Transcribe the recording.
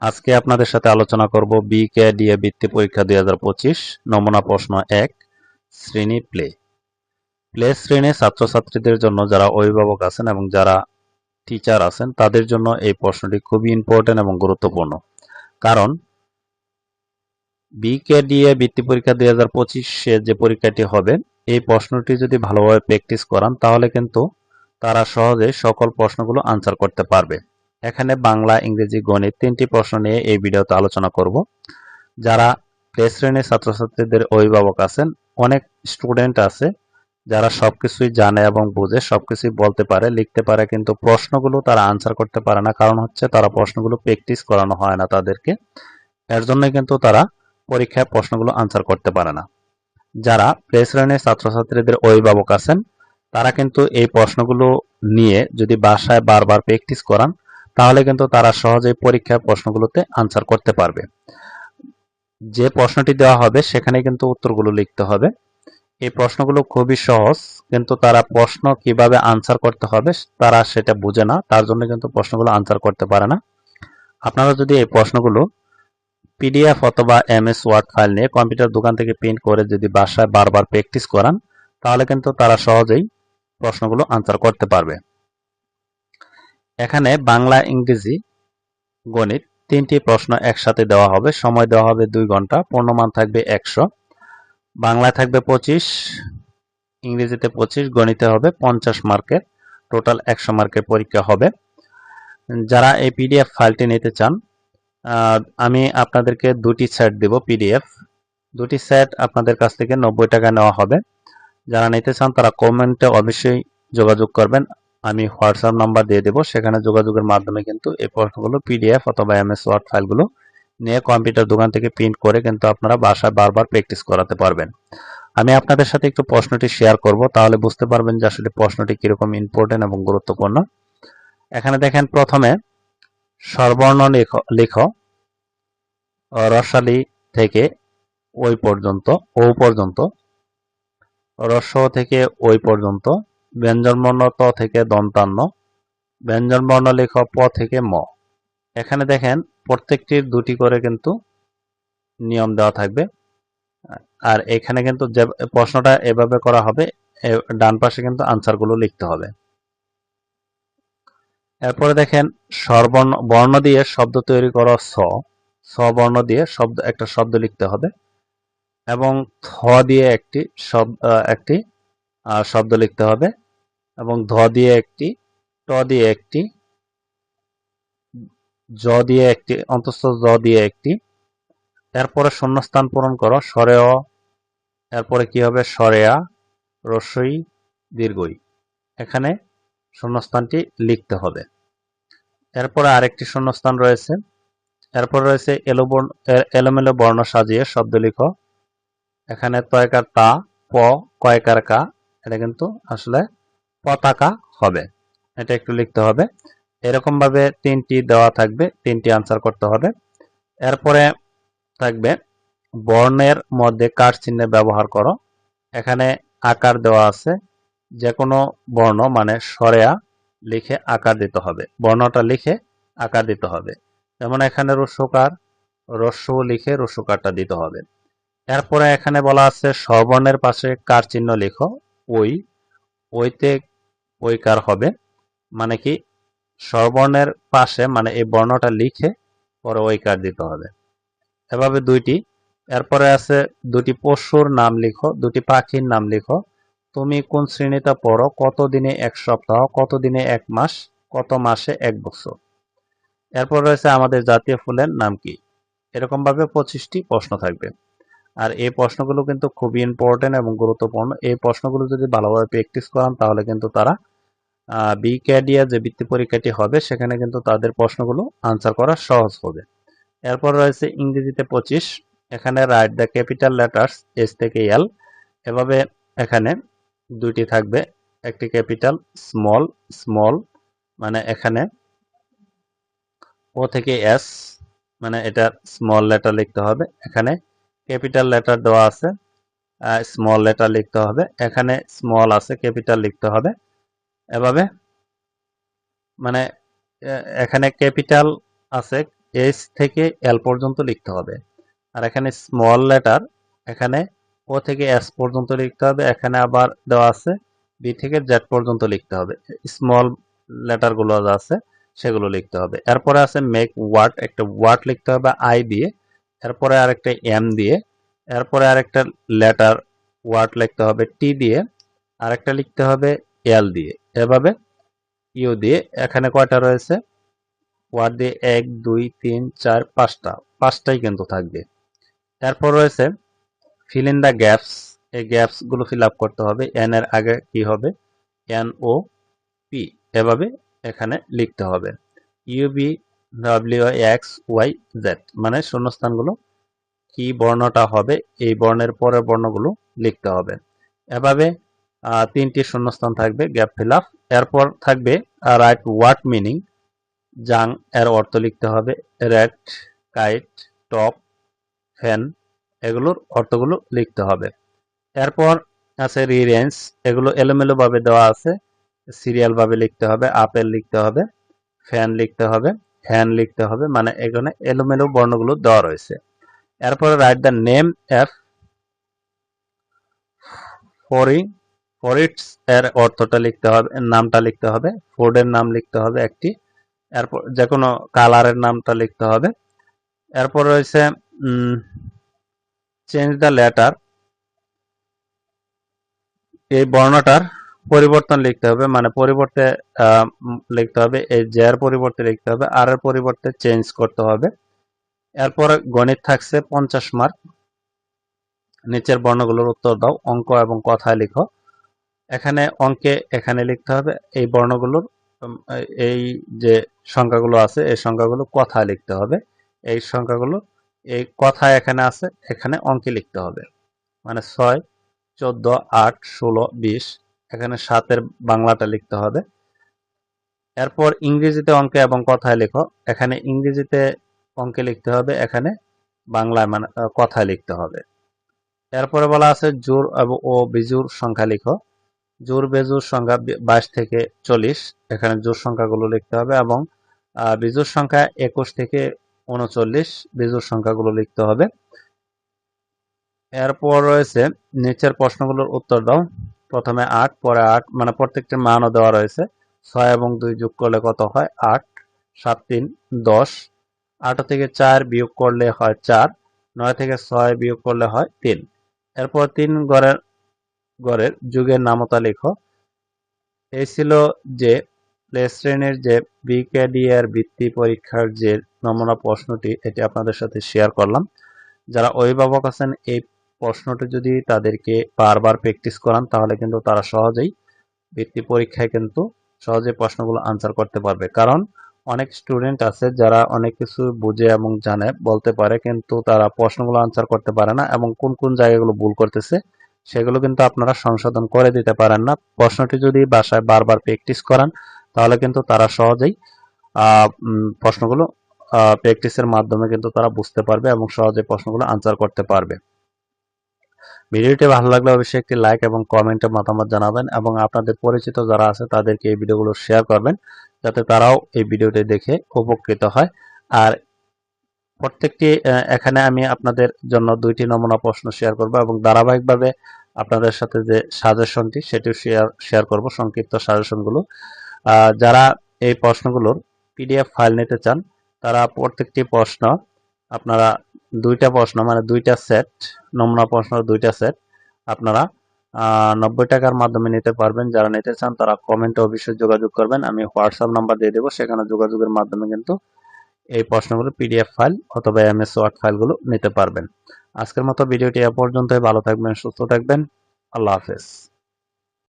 আজকে আপনাদের সাথে আলোচনা করব বিকে ডিএ বৃত্তি পরীক্ষা দুই হাজার পঁচিশ। নমুনা প্রশ্ন এক, শ্রেণি প্লে প্লে শ্রেণি ছাত্রছাত্রীদের জন্য যারা অভিভাবক আছেন এবং যারা টিচার আছেন, তাদের জন্য এই প্রশ্নটি খুবই ইম্পর্টেন্ট এবং গুরুত্বপূর্ণ। কারণ বিকে ডিএ বৃত্তি পরীক্ষা দুই হাজার পঁচিশে যে পরীক্ষাটি হবে, এই প্রশ্নটি যদি ভালোভাবে প্র্যাকটিস করান, তাহলে কিন্তু তারা সহজে সকল প্রশ্নগুলো আনসার করতে পারবে। এখানে বাংলা, ইংরেজি, গণিত তিনটি প্রশ্ন নিয়ে এই ভিডিওতে আলোচনা করব। যারা প্লে শ্রেণির ছাত্রছাত্রীদের অভিভাবক আছেন, অনেক স্টুডেন্ট আছে, যারা সবকিছুই জানে এবং বুঝে, সবকিছুই বলতে পারে, লিখতে পারে, কিন্তু প্রশ্নগুলো তারা আনসার করতে পারে না। কারণ হচ্ছে তারা প্রশ্নগুলো প্র্যাকটিস করানো হয় না তাদেরকে। এর জন্য কিন্তু তারা পরীক্ষায় প্রশ্নগুলো আনসার করতে পারে না। যারা প্লে শ্রেণির ছাত্রছাত্রীদের অভিভাবক আছেন, তারা কিন্তু এই প্রশ্নগুলো নিয়ে যদি বাসায় বারবার প্র্যাকটিস করান তাহলে কিন্তু তারা সহজেই পরীক্ষার প্রশ্নগুলোতে আনসার করতে পারবে। যে প্রশ্নটি দেওয়া হবে, সেখানে কিন্তু উত্তরগুলো লিখতে হবে। এই প্রশ্নগুলো খুবই সহজ, কিন্তু তারা প্রশ্ন কীভাবে আনসার করতে হবে, তারা সেটা বুঝে না, তার জন্য কিন্তু প্রশ্নগুলো আনসার করতে পারে না। আপনারা যদি এই প্রশ্নগুলো পিডিএফ অথবা এম এস ওয়ার্ড ফাইল নিয়ে কম্পিউটার দোকান থেকে প্রিন্ট করে যদি বাসায় বারবার প্র্যাকটিস করান, তাহলে কিন্তু তারা সহজেই প্রশ্নগুলো আনসার করতে পারবে। এখানে বাংলা, ইংরেজি, গণিত তিনটি প্রশ্ন একসাথে দেওয়া হবে। সময় দেওয়া হবে দুই ঘণ্টা, পূর্ণমান থাকবে একশো। বাংলায় থাকবে পঁচিশ, ইংরেজিতে পঁচিশ, গণিতে হবে পঞ্চাশ মার্কের। টোটাল একশো মার্কের পরীক্ষা হবে। যারা এই পিডিএফ ফাইলটি নিতে চান আমি আপনাদেরকে দুটি সেট দেব পিডিএফ। দুটি সেট আপনাদের কাছ থেকে নব্বই টাকা নেওয়া হবে। যারা নিতে চান, তারা কমেন্টে অবশ্যই যোগাযোগ করবেন। আমি হোয়াটসঅ্যাপ নাম্বার দিয়ে দেবো। সেখানে যোগাযোগের মাধ্যমে কিন্তু এই প্রশ্নগুলো পিডিএফ অথবা এমএস ওয়ার্ড ফাইলগুলো নিয়ে কম্পিউটার দোকান থেকে প্রিন্ট করে কিন্তু আপনারা বাসায় বারবার প্র্যাকটিস করাতে পারবেন। আমি আপনাদের সাথে একটু প্রশ্নটি শেয়ার করব। তাহলে বুঝতে পারবেন যে আসলে প্রশ্নটি কীরকম ইম্পর্টেন্ট এবং গুরুত্বপূর্ণ। এখানে দেখেন প্রথমে সর্বর্ণ লেখ লেখ রসালি থেকে ওই পর্যন্ত, ও পর্যন্ত রস থেকে ওই পর্যন্ত ব্যঞ্জনবর্ণ ত থেকে দন্তান্ন, ব্যঞ্জনবর্ণ লেখ প থেকে ম। এখানে দেখেন প্রত্যেকটির দুটি করে কিন্তু নিয়ম দেওয়া থাকবে। আর এখানে কিন্তু প্রশ্নটা এভাবে করা হবে ডান পাশে কিন্তু আনসারগুলো লিখতে হবে। এরপরে দেখেন স্বরবর্ণ, বর্ণ দিয়ে শব্দ তৈরি করা স। স বর্ণ দিয়ে শব্দ, একটা শব্দ লিখতে হবে। এবং থ দিয়ে একটি শব্দ একটি শব্দ লিখতে হবে। এবং ধ দিয়ে একটি, ট দিয়ে একটি, জ দিয়ে একটি, অন্তস্থ জ দিয়ে একটি। এরপরে শূন্যস্থান পূরণ করো সরেয় এরপরে কি হবে? সরেয়া রসই, দীর্ঘই। এখানে শূন্যস্থানটি লিখতে হবে। এরপরে আরেকটি শূন্যস্থান রয়েছে। এরপর রয়েছে এলো এলোমেলো বর্ণ সাজিয়ে শব্দ লিখো। এখানে তয়কার তা, প, কয়কার কা, এটা কিন্তু আসলে পতাকা হবে। এটা একটু লিখতে হবে। এরকম ভাবে তিনটি দেওয়া থাকবে, তিনটি আনসার করতে হবে। এরপরে থাকবে, বর্ণের মধ্যে কার চিহ্নে ব্যবহার করো। এখানে আকার দেওয়া আছে যে কোনো বর্ণ মানে সরেয়া লিখে আকার দিতে হবে। বর্ণটা লিখে আকার দিতে হবে। যেমন এখানে রস্যকার রস্য লিখে রস্যকারটা দিতে হবে। এরপরে এখানে বলা আছে স্ববর্ণের পাশে কার চিহ্ন লিখো ওই ওইতে ওইকার হবে। মানে কি? স্বরবর্ণের পাশে মানে এই বর্ণটা লিখে পরে ওইকার দিতে হবে। এভাবে দুইটি। এরপরে আছে দুটি পশুর নাম লিখো, দুটি পাখির নাম লিখো। তুমি কোন শ্রেণীতে পড়ো? কত দিনে এক সপ্তাহ? কত দিনে এক মাস? কত মাসে এক বছর? এরপর রয়েছে আমাদের জাতীয় ফুলের নাম কি? এরকম ভাবে পঁচিশটি প্রশ্ন থাকবে। আর এই প্রশ্নগুলো কিন্তু খুবই ইম্পর্টেন্ট এবং গুরুত্বপূর্ণ। এই প্রশ্নগুলো যদি ভালোভাবে প্র্যাকটিস করান, তাহলে কিন্তু তারা বিক্যাডিয়া যে বৃত্তি পরীক্ষাটি হবে, সেখানে কিন্তু তাদের প্রশ্নগুলো আনসার করা সহজ হবে। এরপর রয়েছে ইংরেজিতে পঁচিশ, এখানে write the capital letters S থেকে এল এভাবে এখানে দুইটি থাকবে, একটি ক্যাপিটাল স্মল স্মল মানে এখানে ও থেকে এস মানে এটা স্মল লেটার লিখতে হবে, এখানে ক্যাপিটাল লেটার দেওয়া আছে স্মল লেটার লিখতে হবে, এখানে স্মল আছে ক্যাপিটাল লিখতে হবে। এভাবে। মানে এখানে ক্যাপিটাল আছে এস থেকে এল পর্যন্ত লিখতে হবে। আর এখানে স্মল লেটার এখানে ও থেকে এস পর্যন্ত লিখতে হবে, এখানে আবার দেওয়া আছে বি থেকে জেড পর্যন্ত লিখতে হবে। স্মল লেটারগুলো যা আছে, সেগুলো লিখতে হবে। এরপরে আছে মেক ওয়ার্ড একটা ওয়ার্ড লিখতে হবে আই দিয়ে। এরপরে আরেকটা এম দিয়ে। এরপরে আরেকটা লেটার ওয়ার্ড লিখতে হবে টি দিয়ে। আরেকটা লিখতে হবে এল দিয়ে। এভাবে ইউ দিয়ে এখানে কয়টা রয়েছে? ওয়ার্ড দিয়ে এক, দুই, তিন, চার, পাঁচটা। পাঁচটাই কিন্তু থাকবে। এরপর রয়েছে ফিল ইন দ্য গ্যাপস এই গ্যাপসগুলো ফিল আপ করতে হবে। এন এর আগে কি হবে? এন ও পি এভাবে এখানে লিখতে হবে। U V W X Y Z মানে শূন্যস্থানগুলো কি বর্ণটা হবে? এই বর্ণের পরের বর্ণগুলো লিখতে হবে। এভাবে তিনটি শূন্যস্থান থাকবে গ্যাপ ফিল আপ এরপর থাকবে রাইট ওয়ার্ড মিনিং জাং এর অর্থ লিখতে হবে রেড কাইট টপ ফ্যান এগুলোর অর্থগুলো লিখতে হবে। এরপর আছে রিরেঞ্জ এগুলো এলোমেলো ভাবে দেওয়া আছে সিরিয়াল ভাবে লিখতে হবে, আপেল লিখতে হবে ফ্যান লিখতে হবে ফ্যান লিখতে হবে মানে এখানে এলোমেলো বর্ণগুলো দেওয়া রয়েছে। এরপরে রাইট দ্য নেম এফ ফরিং ফরিটস এর অর্থটা লিখতে হবে নামটা লিখতে হবে ফুডের নাম লিখতে হবে একটি, এরপর যে কোনো কালারের নামটা লিখতে হবে, এরপর রয়েছে চেঞ্জ দ্য লেটার এই বর্ণটার পরিবর্তন লিখতে হবে মানে পরিবর্তে লিখতে হবে, এই জের পরিবর্তে লিখতে হবে, আর এর পরিবর্তে চেঞ্জ করতে হবে, এরপর গণিত থাকছে পঞ্চাশ মার্ক নিচের বর্ণগুলোর উত্তর দাও, অঙ্ক এবং কথায় লিখো এখানে অঙ্কে এখানে লিখতে হবে, এই বর্ণগুলোর এই যে সংখ্যাগুলো আছে, এই সংখ্যাগুলো কথায় লিখতে হবে। এই সংখ্যাগুলো, এই কথায় এখানে আছে, এখানে অঙ্কে লিখতে হবে। মানে ছয়, চোদ্দ, আট, ষোলো, বিশ, এখানে সাতের বাংলাটা লিখতে হবে। এরপর ইংরেজিতে অঙ্কে এবং কথায় লেখো, এখানে ইংরেজিতে অঙ্কে লিখতে হবে, এখানে বাংলায় মানে কথায় লিখতে হবে। এরপরে বলা আছে জোর এবং ও বিজুর সংখ্যা লিখো। জোর বেজুর সংখ্যা বাইশ থেকে চল্লিশ। এখানে জোর সংখ্যাগুলো লিখতে হবে এবং বিজুর সংখ্যা একুশ থেকে উনচল্লিশ বিজুর সংখ্যাগুলো লিখতে হবে। এরপর রয়েছে, নিচের প্রশ্নগুলোর উত্তর দাও। প্রথমে আট, পরে আট মানে প্রত্যেকটির মানও দেওয়া রয়েছে। ছয় এবং দুই যোগ করলে কত হয়? আট, সাত, তিন, দশ। আট থেকে চার বিয়োগ করলে হয় চার। নয় থেকে ছয় বিয়োগ করলে হয় তিন। এরপর তিন গড়ের গড়ের যুগের নামতা লিখো। এই ছিল যে শ্রেণির যে বিকেডি এর বৃত্তি পরীক্ষার যে নমুনা প্রশ্নটি, এটি আপনাদের সাথে শেয়ার করলাম। যারা অভিভাবক আছেন, এই প্রশ্নটি যদি তাদেরকে বারবার প্র্যাকটিস করান, তাহলে কিন্তু তারা সহজেই বৃত্তি পরীক্ষায় কিন্তু সহজে প্রশ্নগুলো আনসার করতে পারবে। কারণ অনেক স্টুডেন্ট আছে যারা অনেক কিছু বুঝে এবং জানে, বলতে পারে, কিন্তু তারা প্রশ্নগুলো আনসার করতে পারে না এবং কোন কোন জায়গাগুলো ভুল করতেছে সেগুলো কিন্তু আপনারা সংশোধন করে দিতে পারেন না। প্রশ্নটি যদি বাসায় বারবার প্র্যাকটিস করান, তাহলে কিন্তু তারা সহজেই প্রশ্নগুলো প্র্যাকটিসের মাধ্যমে কিন্তু তারা বুঝতে পারবে এবং সহজে প্রশ্নগুলো আনসার করতে পারবে। ভিডিওটি ভালো লাগলে অবশ্যই একটি লাইক এবং কমেন্টে মতামত জানাবেন এবং আপনাদের পরিচিত যারা আছে, তাদেরকে এই ভিডিওগুলো শেয়ার করবেন, যাতে তারাও এই ভিডিওটি দেখে উপকৃত হয়। আর প্রত্যেকটি এখানে আমি আপনাদের জন্য দুইটি নমুনা প্রশ্ন শেয়ার করব এবং ধারাবাহিকভাবে আপনাদের সাথে যে সাজেশনটি সেটিও শেয়ার শেয়ার করব, সংক্ষিপ্ত সাজেশনগুলো যারা এই প্রশ্নগুলোর পিডিএফ ফাইল নিতে চান, তারা প্রত্যেকটি প্রশ্ন, আপনারা দুইটা প্রশ্ন মানে দুইটা সেট নমুনা প্রশ্ন দুইটা সেট আপনারা নব্বই টাকার মাধ্যমে নিতে পারবেন। যারা নিতে চান, তারা কমেন্টে অবশ্যই যোগাযোগ করবেন। আমি হোয়াটসঅ্যাপ নাম্বার দিয়ে দেবো, সেখানে যোগাযোগের মাধ্যমে কিন্তু এই প্রশ্নগুলো পিডিএফ ফাইল অথবা এমএস ওয়ার্ড ফাইলগুলো নিতে পারবেন। আজকের মতো ভিডিওটি এ পর্যন্তই। ভালো থাকবেন, সুস্থ থাকবেন। আল্লাহ হাফেজ।